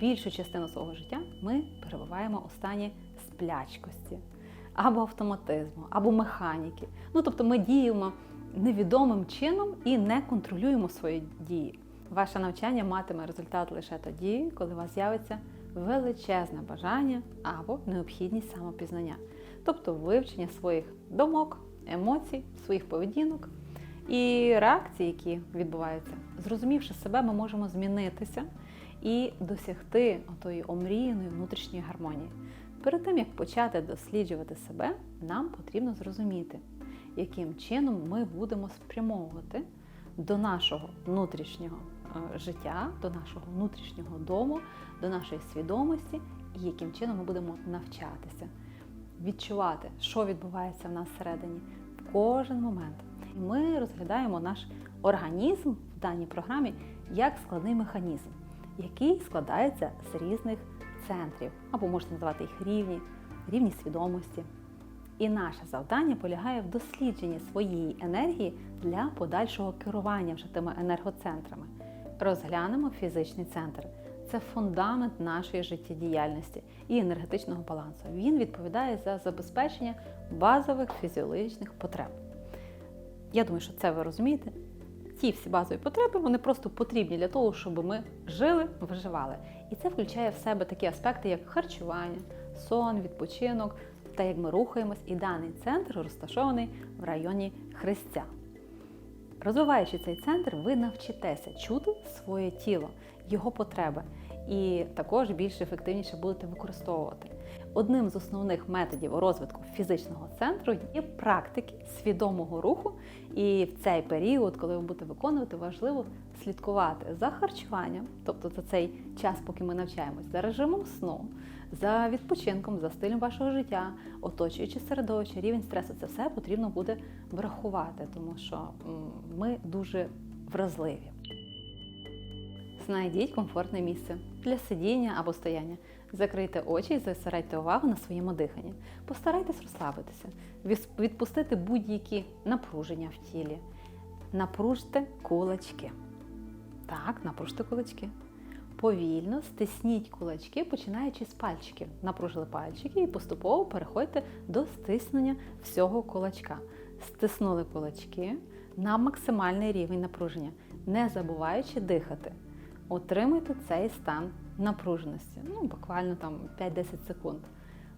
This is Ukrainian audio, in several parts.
більшу частину свого життя ми перебуваємо у стані сплячкості або автоматизму, або механіки. Ну тобто ми діємо невідомим чином і не контролюємо свої дії. Ваше навчання матиме результат лише тоді, коли у вас з'явиться величезне бажання або необхідність самопізнання, тобто вивчення своїх думок, емоцій, своїх поведінок і реакцій, які відбуваються. Зрозумівши себе, ми можемо змінитися і досягти отої омріяної внутрішньої гармонії. Перед тим як почати досліджувати себе, нам потрібно зрозуміти, яким чином ми будемо спрямовувати до нашого внутрішнього е, життя, до нашого внутрішнього дому, до нашої свідомості, і яким чином ми будемо навчатися, відчувати, що відбувається в нас всередині в кожен момент. І ми розглядаємо наш організм в даній програмі як складний механізм, який складається з різних центрів, або можна назвати їх рівні, рівні свідомості. І наше завдання полягає в дослідженні своєї енергії для подальшого керування вже тими енергоцентрами. Розглянемо фізичний центр. Це фундамент нашої життєдіяльності і енергетичного балансу. Він відповідає за забезпечення базових фізіологічних потреб. Я думаю, що це ви розумієте. Ті всі базові потреби вони просто потрібні для того, щоб ми жили, виживали. І це включає в себе такі аспекти, як харчування, сон, відпочинок, та як ми рухаємось, і даний центр розташований в районі хрестця. Розвиваючи цей центр, ви навчитеся чути своє тіло, його потреби, і також більш ефективніше будете використовувати. Одним з основних методів розвитку фізичного центру є практики свідомого руху. І в цей період, коли ви будете виконувати, важливо слідкувати за харчуванням, тобто за цей час, поки ми навчаємось, за режимом сну, за відпочинком, за стилем вашого життя, оточуючи середовище, рівень стресу. Це все потрібно буде врахувати, тому що ми дуже вразливі. Знайдіть комфортне місце для сидіння або стояння. Закрийте очі і зосередьте увагу на своєму диханні. Постарайтесь розслабитися, відпустити будь-які напруження в тілі. Напружте кулачки. Так, напружте кулачки. Повільно стисніть кулачки, починаючи з пальчиків. Напружили пальчики і поступово переходьте до стиснення всього кулачка. Стиснули кулачки на максимальний рівень напруження, не забуваючи дихати. Отримуйте цей стан напруженості, ну буквально там 5-10 секунд.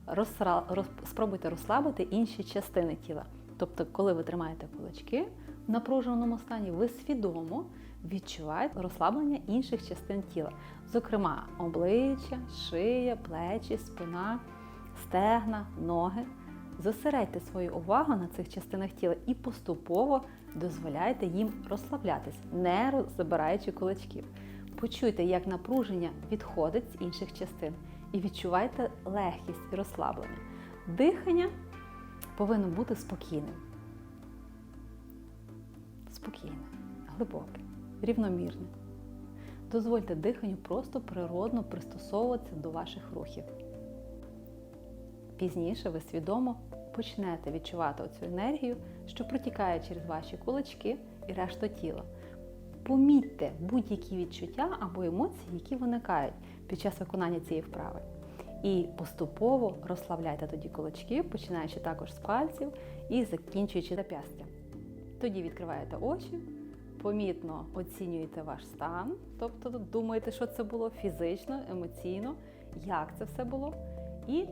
Розсра... роз... Спробуйте розслабити інші частини тіла. Тобто, коли ви тримаєте кулачки в напруженому стані, ви свідомо відчуваєте розслаблення інших частин тіла, зокрема обличчя, шия, плечі, спина, стегна, ноги. Зосередьте свою увагу на цих частинах тіла і поступово дозволяйте їм розслаблятись, не забираючи кулачків. Почуйте, як напруження відходить з інших частин, і відчувайте легкість і розслаблення. Дихання повинно бути спокійним. Спокійне, глибоке, рівномірне. Дозвольте диханню просто природно пристосовуватися до ваших рухів. Пізніше ви свідомо почнете відчувати оцю енергію, що протікає через ваші кулачки і решту тіла. Помітьте будь-які відчуття або емоції, які виникають під час виконання цієї вправи. І поступово розслабляйте тоді кулачки, починаючи також з пальців і закінчуючи зап'ястя. Тоді відкриваєте очі, помітно оцінюєте ваш стан, тобто думаєте, що це було фізично, емоційно, як це все було, і